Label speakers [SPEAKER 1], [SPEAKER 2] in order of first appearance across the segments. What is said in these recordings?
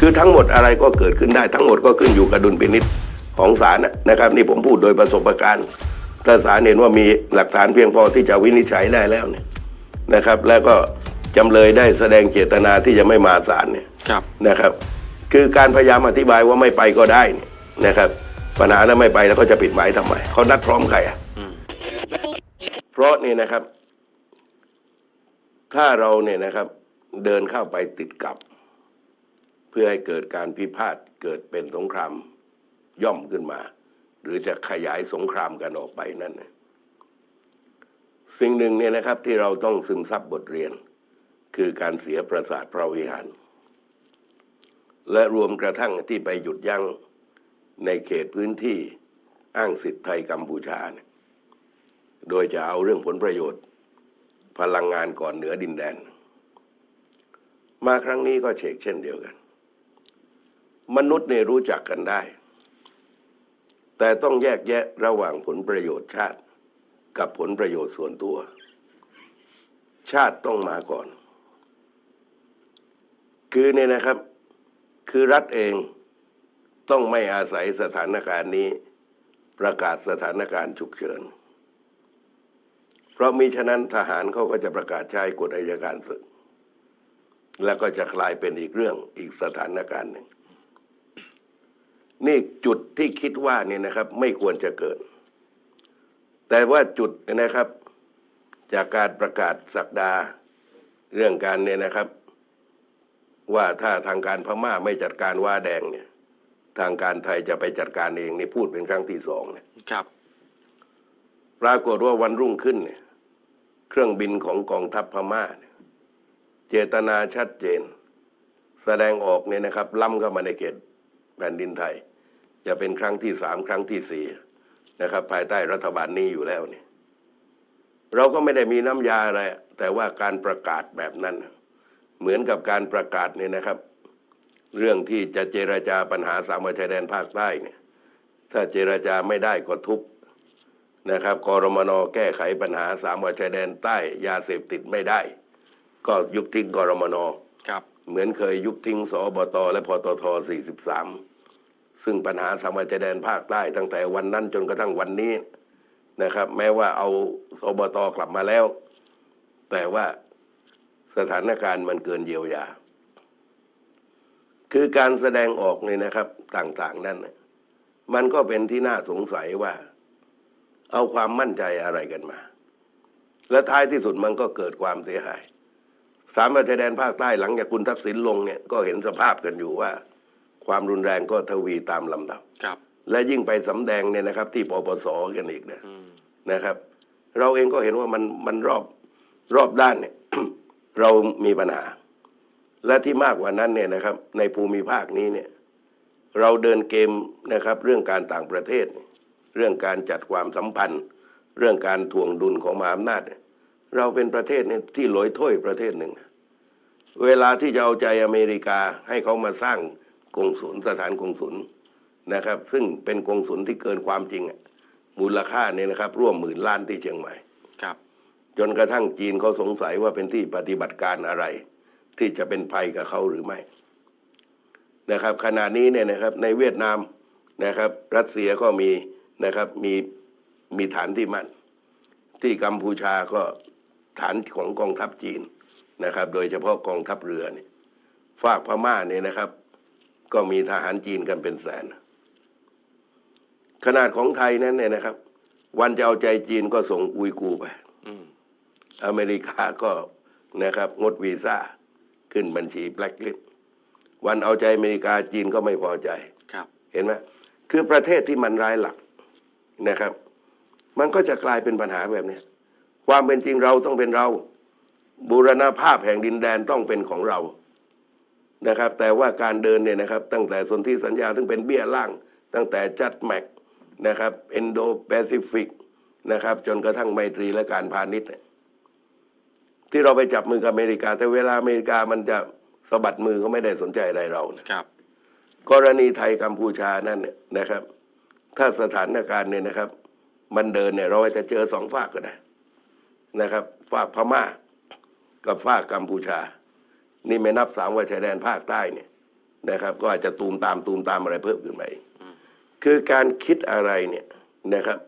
[SPEAKER 1] คือทั้งหมดอะไรก็เกิดขึ้นได้ทั้งหมดก็ขึ้นอยู่กับดุลพินิษของศาลนะนะครับ นี่ผมพูดโดยประสบการณ์ถ้าศาลเห็นว่ามีหลักฐานเพียงพอที่จะวินิจฉัยได้แล้วเนี่ยนะครับ แล้วก็จำเลยได้แสดงเจตนาที่จะไม่มาศาลเนี่ย
[SPEAKER 2] ครับ
[SPEAKER 1] นะครับ คือการพยายามอธิบายว่าไม่ไปก็ได้เนี่ยนะครับปัญหาแล้วไม่ไปแล้วเขาจะปิดหมายทำไมเขานัดพร้อมใครอะ
[SPEAKER 2] อืม
[SPEAKER 1] เพราะนี่นะครับ ถ้าเราเนี่ยนะครับ เดินเข้าไปติดกับ เพื่อให้เกิดการพิพาทเกิดเป็นสงครามย่อมขึ้นมา หรือจะขยายสงครามกันออกไปนั่นสิ่งหนึ่งเนี่ยนะครับที่เราต้องซึมซับบทเรียน คือการเสียประสาทพระวิหาร และรวมกระทั่งที่ไปหยุดยั้งในเขตพื้นที่อ้างสิทธิไทยกัมพูชา โดยจะเอาเรื่องผลประโยชน์ พลังงานก่อนเหนือดินแดน มาครั้งนี้ก็เชกเช่นเดียวกัน มนุษย์เนี่ยรู้จักกันได้ แต่ต้องแยกแยะระหว่างผลประโยชน์ชาติ กับผลประโยชน์ส่วนตัว ชาติต้องมาก่อน คือเนี่ยนะครับ คือรัฐเองต้องไม่อาศัยสถานการณ์นี้ ประกาศสถานการณ์ฉุกเฉิน เพราะมิฉะนั้นทหารเขาก็จะประกาศใช้กฎอัยการศึก แล้วก็จะกลายเป็นอีกเรื่องอีกสถานการณ์หนึ่ง นี่จุดที่คิดว่านี่นะครับ ไม่ควรจะเกิด แต่ว่าจุดเนยนะครับ จากการประกาศสักดาเรื่องการเนี่ยนะครับ ว่าถ้าทางการพม่าไม่จัดการว่าแดงเนี่ย ทางการไทยจะไปจัดการเองนี่พูดเป็นครั้งที่สองเนี่ย
[SPEAKER 2] ครับ
[SPEAKER 1] ปรากฏว่าวันรุ่งขึ้นเนี่ย เครื่องบินของกองทัพพม่าเนี่ยเจตนาชัดเจน แสดงออกเนี่ยนะครับ ล้ำเข้ามาในเขต แผ่นดินไทย จะเป็นครั้งที่สามครั้งที่สี่นะครับ ภายใต้รัฐบาลนี้อยู่แล้วเนี่ยเราก็ไม่ได้มีน้ำยาอะไร แต่ว่าการประกาศแบบนั้น เหมือนกับการประกาศเนี่ยนะครับ เรื่องที่จะเจรจาปัญหาสามจังหวัดชายแดนภาคใต้เนี่ย ถ้าเจรจาไม่ได้ก็ทุบนะครับกรมนแก้ไขปัญหาสามจังหวัดชายแดนใต้ ยาเสพติดไม่ได้ ก็ยุบทิ้งกรมน
[SPEAKER 2] ครับ
[SPEAKER 1] เหมือนเคยยุบทิ้งสบตและพตท43 ซึ่งปัญหาสามจังหวัดชายแดนภาคใต้ตั้งแต่วันนั้นจนกระทั่งวันนี้นะครับ แม้ว่าเอาสบตกลับมาแล้ว แต่ว่าสถานการณ์มันเกินเยียวยา คือการแสดงออกเนี่ยนะครับต่างๆนั่นมันก็เป็นที่น่าสงสัยว่า เอาความมั่นใจอะไรกันมา และท้ายที่สุดมันก็เกิดความเสียหาย สามประเทศแดนภาคใต้หลังจากคุณทักษิณลงเนี่ยก็เห็นสภาพกันอยู่ว่า ความรุนแรงก็ทวีตามลำดับ
[SPEAKER 2] ครับ
[SPEAKER 1] และยิ่งไปสำแดงเนี่ยนะครับ ที่ปปสกันอีกนะ
[SPEAKER 2] อืม
[SPEAKER 1] นะครับ เราเองก็เห็นว่ามันมันรอบรอบด้านเนี่ย เรามีปัญหา และที่มากกว่านั้นเนี่ยนะครับ ในภูมิภาคนี้เนี่ย เราเดินเกมนะครับ เรื่องการต่างประเทศ เรื่องการจัดความสัมพันธ์ เรื่องการถ่วงดุลของมหาอำนาจเนี่ยเราเป็นประเทศเนี่ยที่ลอยถ้วยประเทศหนึ่ง เวลาที่จะเอาใจอเมริกาให้เขามาสร้าง กงสุลสถานกงสุลนะครับ ซึ่งเป็นกงสุลที่เกินความจริงอะมูลค่าเนี่ยนะครับ ร่วมหมื่นล้านที่เชียงใหม่
[SPEAKER 2] ครับ
[SPEAKER 1] จนกระทั่งจีนเขาสงสัยว่าเป็นที่ปฏิบัติการอะไร ที่จะเป็นภัยกับเขาหรือไม่นะครับขณะนี้เนี่ยนะครับในเวียดนามนะครับ รัสเซียก็มีนะครับมีมีฐานที่มั่น ที่กัมพูชาก็ฐานของกองทัพจีนนะครับ โดยเฉพาะกองทัพเรือเนี่ยฝากพม่าเนี่ยนะครับ ก็มีทหารจีนกันเป็นแสน ขนาดของไทยนั้นเนี่ยนะครับ วันจะเอาใจจีนก็ส่งอุยกูร์ไป
[SPEAKER 2] อืม
[SPEAKER 1] อเมริกาก็นะครับ งดวีซ่าขึ้นบัญชีแบล็คลิสวันเอาใจอเมริกาจีนก็ไม่พอใจ
[SPEAKER 2] ครับ
[SPEAKER 1] เห็นไหมคือประเทศที่มันร้ายหลักนะครับ มันก็จะกลายเป็นปัญหาแบบเนี้ยความเป็นจริงเราต้องเป็นเรา บูรณภาพแห่งดินแดนต้องเป็นของเรา นะครับ แต่ว่าการเดินเนี่ยนะครับ ตั้งแต่สนธิสัญญาซึ่งเป็นเบี้ยล่าง ตั้งแต่จัดแม็กนะครับเอนโดแปซิฟิกนะครับ จนกระทั่งไมตรีและการพาณิชย์เนี่ยที่เราไปจับมือกับอเมริกา แต่เวลาอเมริกามันจะสะบัดมือก็ไม่ได้สนใจอะไรเรานะ
[SPEAKER 2] ครับ
[SPEAKER 1] กรณีไทยกัมพูชานั่นเนี่ยนะครับ ถ้าสถานการณ์เนี่ยนะครับ มันเดินเนี่ยเราจะเจอสองฝากก็ได้นะครับ ฝากพม่ากับฝากกัมพูชา นี่ไม่นับสามว่าชายแดนภาคใต้เนี่ยนะครับ ก็อาจจะตูมตามตูมตามอะไรเพิ่มขึ้นมาอีกคือการคิดอะไรเนี่ยนะครับ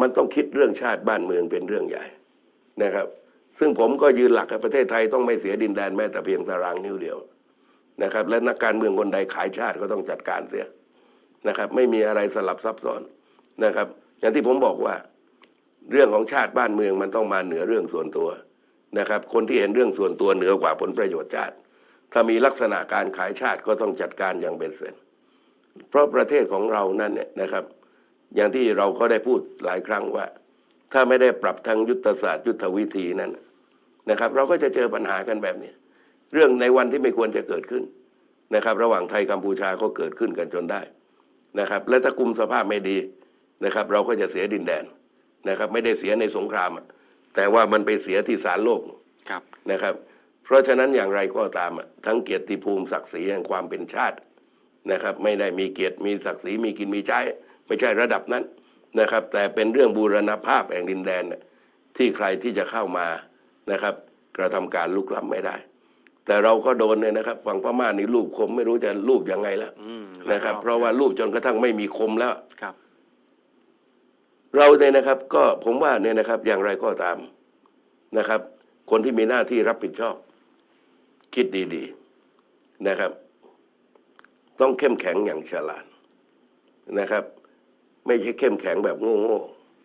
[SPEAKER 1] มันต้องคิดเรื่องชาติบ้านเมืองเป็นเรื่องใหญ่นะครับ ซึ่งผมก็ยืนหลักประเทศไทยต้องไม่เสียดินแดนแม้แต่เพียงตารางนิ้วเดียวนะครับ และนักการเมืองคนใดขายชาติก็ต้องจัดการเสียนะครับ ไม่มีอะไรสลับซับซ้อนนะครับ อย่างที่ผมบอกว่า เรื่องของชาติบ้านเมืองมันต้องมาเหนือเรื่องส่วนตัว นะครับ คนที่เห็นเรื่องส่วนตัวเหนือกว่าผลประโยชน์ชาติ ถ้ามีลักษณะการขายชาติก็ต้องจัดการอย่างเป็นเสร็จ เพราะประเทศของเรานั้นเนี่ยนะครับ อย่างที่เราก็ได้พูดหลายครั้งว่า ถ้าไม่ได้ปรับทางยุทธศาสตร์ยุทธวิธีนั้นนะครับ เราก็จะเจอปัญหากันแบบนี้เรื่องในวันที่ไม่ควรจะเกิดขึ้นนะครับ ระหว่างไทยกัมพูชาก็เกิดขึ้นกันจนได้นะครับ และถ้ากุมสภาพไม่ดีนะครับ เราก็จะเสียดินแดนนะครับ ไม่ได้เสียในสงครามอะ แต่ว่ามันไปเสียที่ศาลโลก
[SPEAKER 2] ครับ
[SPEAKER 1] นะครับ เพราะฉะนั้นอย่างไรก็ตามอะทั้งเกียรติภูมิศักดิ์ศรีแห่งความเป็นชาตินะครับ ไม่ได้มีเกียรติมีศักดิ์ศรีมีกินมีใช้ไม่ใช่ระดับนั้นนะครับ แต่เป็นเรื่องบูรณภาพแห่งดินแดนน่ะที่ใครที่จะเข้ามานะครับ กระทำการลุกล้ำไม่ได้ แต่เราก็โดนเนี่ยนะครับฝั่งพม่านี่ลูบคมไม่รู้จะลูบยังไงแล้ว
[SPEAKER 2] อืม
[SPEAKER 1] นะครับ
[SPEAKER 2] หลย
[SPEAKER 1] เพราะว่าลูบจนกระทั่งไม่มีคมแล้ว
[SPEAKER 2] ครับ
[SPEAKER 1] เราเนี่ยนะครับก็ผมว่าเนี่ยนะครับอย่างไรก็ตามนะครับ คนที่มีหน้าที่รับผิดชอบ คิดดีๆนะครับ ต้องเข้มแข็งอย่างฉลาดนะครับ ไม่ใช่เข้มแข็งแบบโง่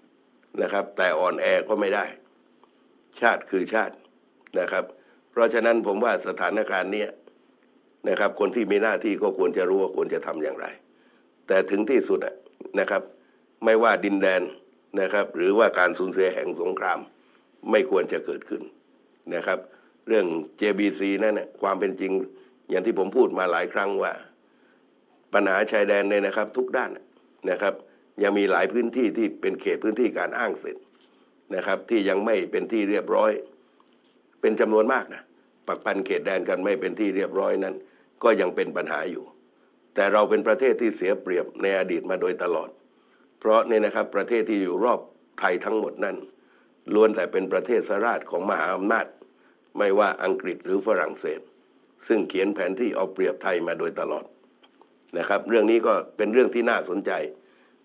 [SPEAKER 1] ๆนะครับ แต่อ่อนแอก็ไม่ได้ ชาติคือชาตินะครับ เพราะฉะนั้นผมว่าสถานการณ์เนี้ยนะครับ คนที่มีหน้าที่ก็ควรจะรู้ว่าควรจะทำอย่างไร แต่ถึงที่สุดนะครับ ไม่ว่าดินแดน นะครับ หรือว่าการสูญเสียแห่งสงครามไม่ควรจะเกิดขึ้นนะครับ เรื่อง JBC นั่นนะความเป็นจริงอย่างที่ผมพูดมาหลายครั้งว่า ปัญหาชายแดนเนี่ยนะครับ ทุกด้านนะครับ ยังมีหลายพื้นที่ที่เป็นเขตพื้นที่การอ้างสิทธิ์นะครับ ที่ยังไม่เป็นที่เรียบร้อย เป็นจำนวนมากนะปักปันเขตแดนกันไม่เป็นที่เรียบร้อยนั้น ก็ยังเป็นปัญหาอยู่ แต่เราเป็นประเทศที่เสียเปรียบในอดีตมาโดยตลอด เพราะเนี่ยนะครับประเทศที่อยู่รอบไทยทั้งหมดนั้นล้วนแต่เป็นประเทศสราชของมหาอำนาจ ไม่ว่าอังกฤษหรือฝรั่งเศส ซึ่งเขียนแผนที่เอาเปรียบไทยมาโดยตลอดนะครับ เรื่องนี้ก็เป็นเรื่องที่น่าสนใจ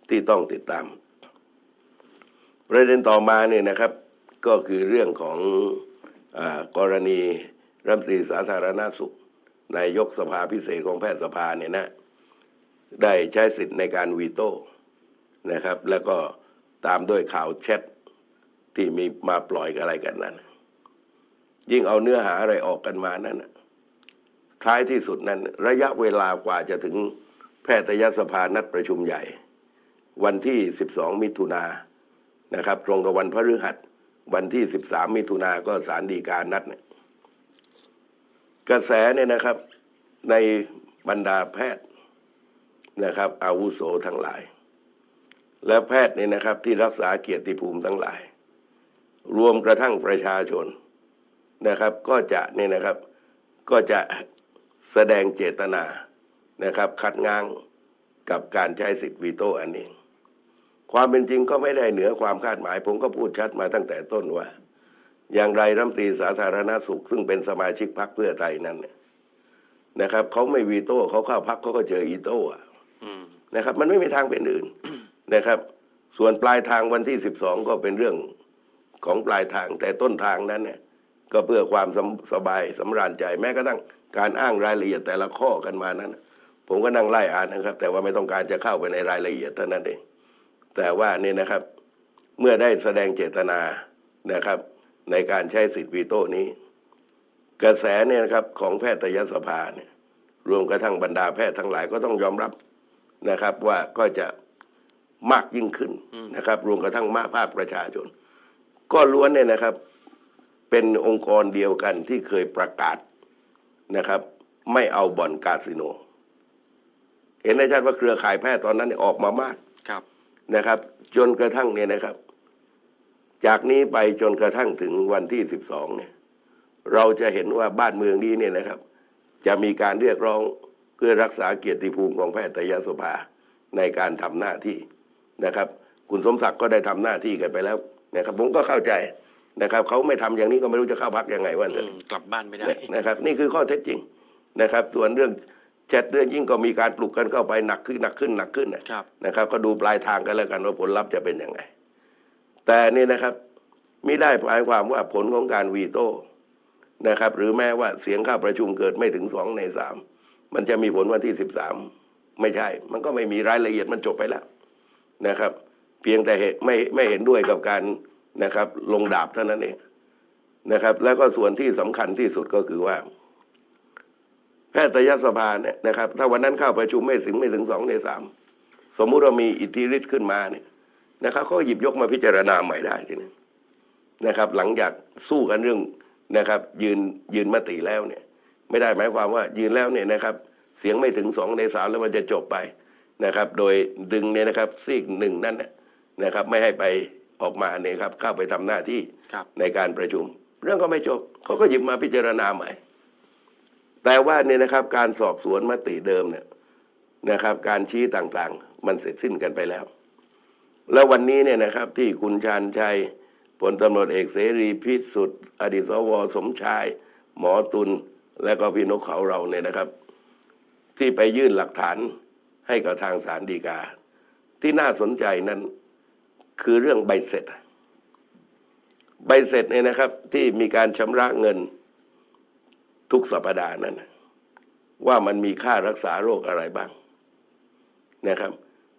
[SPEAKER 1] ที่ต้องติดตาม ประเด็นต่อมาเนี่ยนะครับก็คือเรื่องของอกรณีรัฐมนตรีสาธารณสุขนายกสภาพิเศษของแพทยสภาเนี่ยนะได้ใช้สิทธิ์ในการวีโต้ นะครับ แล้วก็ตามด้วยข่าวแชทที่มีมาปล่อยกันอะไรกันนั้น ยิ่งเอาเนื้อหาอะไรออกกันมานั้นท้ายที่สุดนั้น ระยะเวลากว่าจะถึงแพทยสภานัดประชุมใหญ่ วันที่ 12 มิถุนายนนะครับ ตรงกับวันพฤหัส วันที่ 13 มิถุนาก็สารดีการนัดเนี่ยกระแสเนี่ยนะครับในบรรดาแพทย์นะครับ อาวุโสทั้งหลาย และแพทย์เนี่ยนะครับที่รักษาเกียรติภูมิทั้งหลาย รวมกระทั่งประชาชนนะครับ ก็จะเนี่ยนะครับก็จะแสดงเจตนานะครับ คัดง้างกับการใช้สิทธิวีโต้อันนี้ ความเป็นจริงก็ไม่ได้เหนือความคาดหมาย ผมก็พูดชัดมาตั้งแต่ต้นว่า อย่างไรรัฐมนตรีสาธารณสุข ซึ่งเป็นสมาชิกพรรคเพื่อไทยนั้นเนี่ยนะครับเขาไม่วีโต้เขาเข้าพักเขาก็เจออีโต้อะ
[SPEAKER 2] อืม
[SPEAKER 1] นะครับ มันไม่มีทางเป็นอื่น นะครับ ส่วนปลายทางวันที่สิบสองก็เป็นเรื่องของปลายทางแต่ต้นทางนั้นเนี่ยก็เพื่อความสสบายสำราญใจแม้กระทั่งการอ้างรายละเอียดแต่ละข้อกันมานั้น ผมก็นั่งไล่อ่านนะครับ แต่ว่าไม่ต้องการจะเข้าไปในรายละเอียดเท่านั้นเองแต่ว่านี่นะครับเมื่อได้แสดงเจตนานะครับ ในการใช้สิทธิวีโต้นี้ กระแสเนี่ยนะครับของแพทยสภาเนี่ยรวมกระทั่งบรรดาแพทย์ทั้งหลายก็ต้องยอมรับนะครับว่าก็จะ มากยิ่งขึ้นนะครับ รวมกระทั่งมากภาคประชาชน ก็ล้วนเนี่ยนะครับ เป็นองค์กรเดียวกันที่เคยประกาศนะครับ ไม่เอาบ่อนคาสิโน เห็นได้ชัดว่าเครือข่ายแพทย์ตอนนั้นเนี่ยออกมามาก
[SPEAKER 2] ครับ
[SPEAKER 1] นะครับ จนกระทั่งเนี่ยนะครับ จากนี้ไปจนกระทั่งถึงวันที่สิบสองเนี่ย เราจะเห็นว่าบ้านเมืองนี้เนี่ยนะครับ จะมีการเรียกร้องเพื่อรักษาเกียรติภูมิของแพทยสภาในการทำหน้าที่ นะครับ คุณสมศักดิ์ก็ได้ทำหน้าที่กันไปแล้วนะครับผมก็เข้าใจนะครับเขาไม่ทำอย่างนี้ก็ไม่รู้จะเข้าพักยังไงว่าเถ
[SPEAKER 2] อื
[SPEAKER 1] อะ
[SPEAKER 2] มกลับบ้านไม่ได้
[SPEAKER 1] นะครับ นี่คือข้อเท็จจริงนะครับ ส่วนเรื่องแชทเรื่องยิ่งก็มีการปลุกกันเข้าไปหนักขึ้นหนักขึ้นหนักขึ้นนะ
[SPEAKER 2] ครับ
[SPEAKER 1] นะครับก็ดูปลายทางกันแล้วกันว่าผลลัพธ์จะเป็นยังไง แต่นี่นะครับมิได้หมายความว่าผลของการวีโต้นะครับ หรือแม้ว่าเสียงเข้าประชุมเกิดไม่ถึงสองในสามมันจะมีผลวันที่สิบสามไม่ใช่ มันก็ไม่มีรายละเอียดมันจบไปแล้ว นะครับ เพียงแต่เหตุไม่ไม่เห็นด้วยกับการนะครับ ลงดาบเท่านั้นเองนะครับ แล้วก็ส่วนที่สำคัญที่สุดก็คือว่า แพทยสภาเนี่ยนะครับ ถ้าวันนั้นเข้าประชุมไม่ถึงไม่ถึงสองในสามสมมุติว่ามีอิทธิฤทธิ์ขึ้นมาเนี่ยนะครับเขาหยิบยกมาพิจารณาใหม่ได้ทีนี้นะครับ หลังจากสู้กันเรื่องนะครับ ยืนยืนมติแล้วเนี่ย ไม่ได้หมายความว่ายืนแล้วเนี่ยนะครับ เสียงไม่ถึงสองในสามแล้วมันจะจบไป นะครับ โดยดึงเนี่ยนะครับซีกหนึ่งนั่นน่ะนะครับ ไม่ให้ไปออกมาเนี่ยครับ เข้าไปทำหน้าที่
[SPEAKER 2] ครับ
[SPEAKER 1] ในการประชุม เรื่องก็ไม่จบเขาก็หยิบมาพิจารณาใหม่ แต่ว่าเนี่ยนะครับการสอบสวนมติเดิมเนี่ยนะครับ การชี้ต่างๆ มันเสร็จสิ้นกันไปแล้ว แล้ววันนี้เนี่ยนะครับ ที่คุณชาญชัยพลตำรวจเอกเสรีพิสุทธิ์อดีตสวสมชาย หมอตุลและก็พี่นกเขาเราเนี่ยนะครับ ที่ไปยื่นหลักฐาน ให้กับทางศาลฎีกา ที่น่าสนใจนั้นคือเรื่องใบเสร็จ ใบเสร็จเนี่ยนะครับ ที่มีการชำระเงินทุกสัปดาห์นั้นน่ะว่ามันมีค่ารักษาโรคอะไรบ้างนะครับ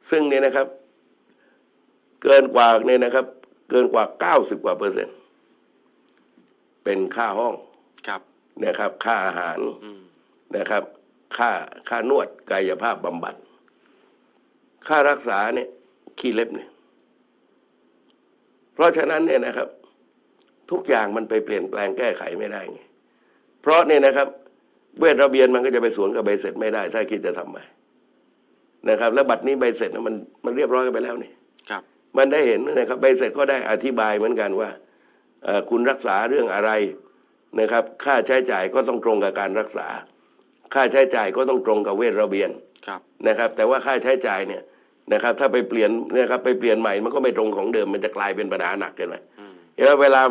[SPEAKER 1] ซึ่งเนี่ยนะครับ เกินกว่าเนี่ยนะครับ เกินกว่าเก้าสิบกว่าเปอร์เซ็นต์เป็นค่าห้อง
[SPEAKER 2] ครับ
[SPEAKER 1] นะครับ ค่าอาหาร
[SPEAKER 2] อืม
[SPEAKER 1] นะครับ ค่าค่านวดกายภาพบำบัด ค่ารักษาเนี่ยขี้เล็บเนี่ย เพราะฉะนั้นเนี่ยนะครับ ทุกอย่างมันไปเปลี่ยนแปลงแก้ไขไม่ได้ไงเพราะเนี่ยนะครับ เวทระเบียนมันก็จะไปสวนกับใบเสร็จไม่ได้ ถ้าคิดจะทำใหม่นะครับ แล้วบัตรนี้ใบเสร็จนะมันมันเรียบร้อยกันไปแล้วนี่
[SPEAKER 2] ครับ
[SPEAKER 1] มันได้เห็นนะครับ ใบเสร็จก็ได้อธิบายเหมือนกันว่าเอ่อคุณรักษาเรื่องอะไรนะครับ ค่าใช้จ่ายก็ต้องตรงกับการรักษา ค่าใช้จ่ายก็ต้องตรงกับเวทระเบียน
[SPEAKER 2] ครับ
[SPEAKER 1] นะครับ แต่ว่าค่าใช้จ่ายเนี่ย นะครับ ถ้าไปเปลี่ยนนะครับไปเปลี่ยนใหม่มันก็ไม่ตรงของเดิมมันจะกลายเป็นปัญหาหนักเกินไป
[SPEAKER 2] อืม
[SPEAKER 1] เห็นไหมเวลา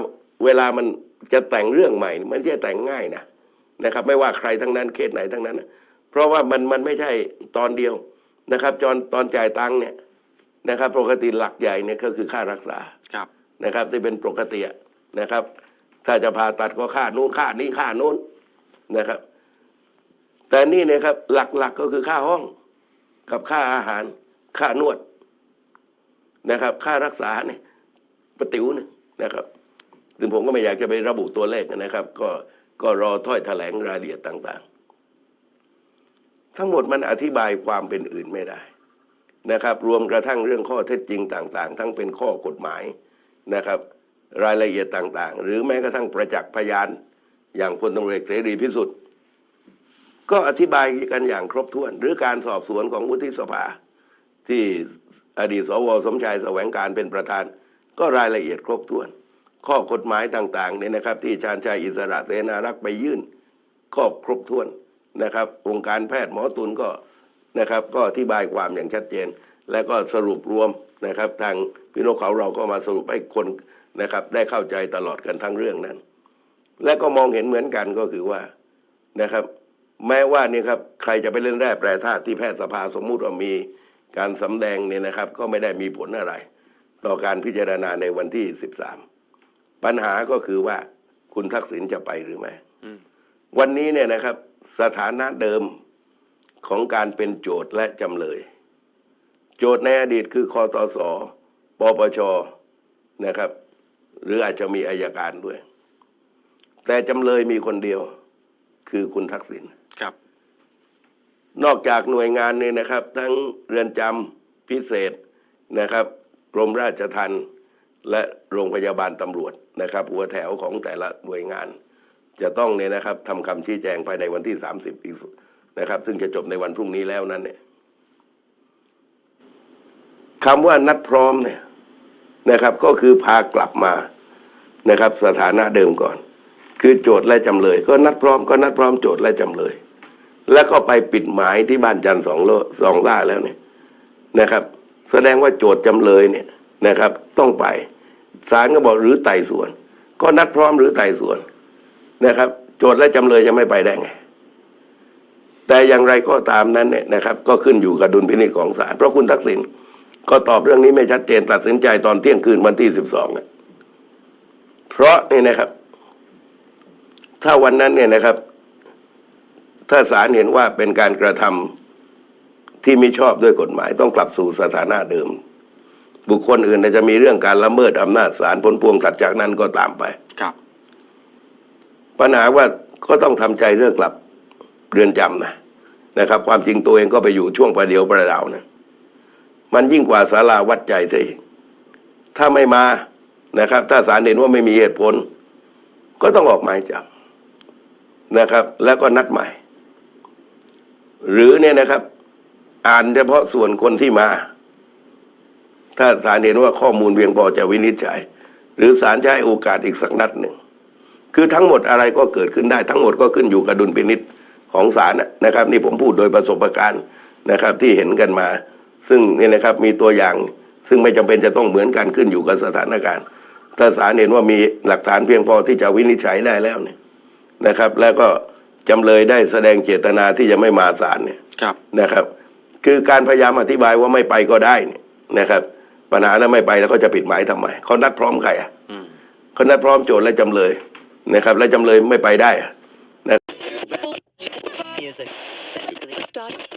[SPEAKER 1] เวลามันจะแต่งเรื่องใหม่ มันไม่ใช่แต่งง่ายนะนะครับ ไม่ว่าใครทั้งนั้นเคสไหนทั้งนั้นนะเพราะว่ามันมันไม่ใช่ตอนเดียวนะครับตอนตอนจ่ายตังค์เนี่ยนะครับ ปกติหลักใหญ่เนี่ยก็คือค่ารักษา
[SPEAKER 2] ครับ
[SPEAKER 1] นะครับที่เป็นปกติอะนะครับ ถ้าจะผ่าตัดก็ค่านู้นค่านี้ค่านู้นนะครับ แต่นี่เนี่ยครับหลักๆก็คือค่าห้องกับค่าอาหาร ค่านวดนะครับ ค่ารักษาเนี่ยประติ๋วเนี่ยนะครับซึ่งผมก็ไม่อยากจะไประบุตัวเลขนะครับ ก็ก็รอถ้อยแถลงรายละเอียดต่าง ๆ ทั้งหมดมันอธิบายความเป็นอื่นไม่ได้นะครับ รวมกระทั่งเรื่องข้อเท็จจริงต่าง ๆ ทั้งเป็นข้อกฎหมายนะครับ รายละเอียดต่าง ๆ หรือแม้กระทั่งประจักษ์พยาน อย่างพลตำรวจเอกเสรีพิสุทธิ์ก็อธิบายกันอย่างครบถ้วน หรือการสอบสวนของวุฒิสภา ที่อดีตสวสมชายแสวงการเป็นประธาน ก็รายละเอียดครบถ้วน ข้อกฎหมายต่างๆเนี่ยนะครับ ที่ชาญชัยอิสระเสนารักษ์ไปยื่นก็ครบถ้วนนะครับองค์การแพทย์หมอตุลก็นะครับ ก็อธิบายความอย่างชัดเจน แล้วก็สรุปรวมนะครับ ทางพี่นกเขาเราก็มาสรุปให้คนนะครับ ได้เข้าใจตลอดกันทั้งเรื่องนั้น และก็มองเห็นเหมือนกันก็คือว่านะครับ แม้ว่านี่ครับใครจะไปเล่นแร่แปรธาตุที่แพทยสภาสมมุติว่ามี การสำแดงเนี่ยนะครับก็ไม่ได้มีผลอะไร ต่อการพิจารณาในวันที่ 13 ปัญหาก็คือว่าคุณทักษิณจะไปหรือไม่
[SPEAKER 2] อืม
[SPEAKER 1] วันนี้เนี่ยนะครับสถานะเดิมของการเป็นโจทย์และจำเลย โจทย์ในอดีตคือคอตสปปชนะครับ หรืออาจจะมีอายการด้วย แต่จำเลยมีคนเดียวคือคุณทักษิณ
[SPEAKER 2] ครับ
[SPEAKER 1] นอกจากหน่วยงานนี้นะครับ ทั้งเรือนจำพิเศษนะครับกรมราชทัณฑ์และโรงพยาบาลตำรวจนะครับ หัวแถวของแต่ละหน่วยงาน จะต้องเนี่ยนะครับทำคำชี้แจงภายในวันที่ 30อีกนะครับ ซึ่งจะจบในวันพรุ่งนี้แล้วนั้นเนี่ยคำว่านัดพร้อมเนี่ยนะครับ ก็คือพากลับมานะครับ สถานะเดิมก่อน คือโจทย์และจำเลย ก็นัดพร้อมก็นัดพร้อมโจทย์และจำเลย แล้วก็ไปปิดหมายที่บ้านจันทร์สองโลสองล่าแล้วเนี่ยนะครับ แสดงว่าโจทย์จำเลยเนี่ยนะครับ ต้องไปศาลก็บอกหรือไต่สวน ก็นัดพร้อมหรือไต่สวนนะครับ โจทย์และจำเลยจะไม่ไปได้ไง แต่อย่างไรก็ตามนั้นเนี่ยนะครับ ก็ขึ้นอยู่กับดุลพินิจของศาลเพราะคุณทักษิณก็ตอบเรื่องนี้ไม่ชัดเจนตัดสินใจตอนเที่ยงคืนวันที่สิบสองเนี่ยเพราะนี่นะครับ ถ้าวันนั้นเนี่ยนะครับ ถ้าศาลเห็นว่าเป็นการกระทำที่ไม่ชอบด้วยกฎหมาย ต้องกลับสู่สถานะเดิม บุคคลอื่นเนี่ยจะมีเรื่องการละเมิดอำนาจศาลผลพวงถัดจากนั้นก็ตามไป
[SPEAKER 2] ครับ
[SPEAKER 1] ปัญหาว่าก็ต้องทำใจเรื่องกลับเรือนจำนะนะครับ ความจริงตัวเองก็ไปอยู่ช่วงประเดียวประดาวนะมันยิ่งกว่าสาราวัดใจซะอีกถ้าไม่มานะครับ ถ้าศาลเห็นว่าไม่มีเหตุผล ก็ต้องออกหมายจับนะครับ แล้วก็นัดใหม่ หรือเนี่ยนะครับ อ่านเฉพาะส่วนคนที่มา ถ้าศาลเห็นว่าข้อมูลเพียงพอจะวินิจฉัย หรือศาลจะให้โอกาสอีกสักนัดหนึ่ง คือทั้งหมดอะไรก็เกิดขึ้นได้ ทั้งหมดก็ขึ้นอยู่กับดุลพินิษของศาลนะครับ นี่ผมพูดโดยประสบการณ์นะครับ ที่เห็นกันมา ซึ่งเนี่ยนะครับมีตัวอย่าง ซึ่งไม่จำเป็นจะต้องเหมือนกันขึ้นอยู่กับสถานการณ์ถ้าศาลเห็นว่ามีหลักฐานเพียงพอที่จะวินิจฉัยได้แล้วเนี่ยนะครับ แล้วก็ จำเลยได้แสดงเจตนาที่จะไม่มาศาลเนี่ย
[SPEAKER 2] ครับ
[SPEAKER 1] นะครับ คือการพยายามอธิบายว่าไม่ไปก็ได้เนี่ยนะครับ ปัญหาแล้วไม่ไปแล้วก็จะปิดหมายทำไมเขานัดพร้อมใครอะ
[SPEAKER 2] อืม
[SPEAKER 1] เขานัดพร้อมโจทย์และจำเลยนะครับ และจำเลยไม่ไปได้อะ
[SPEAKER 3] Music. Start.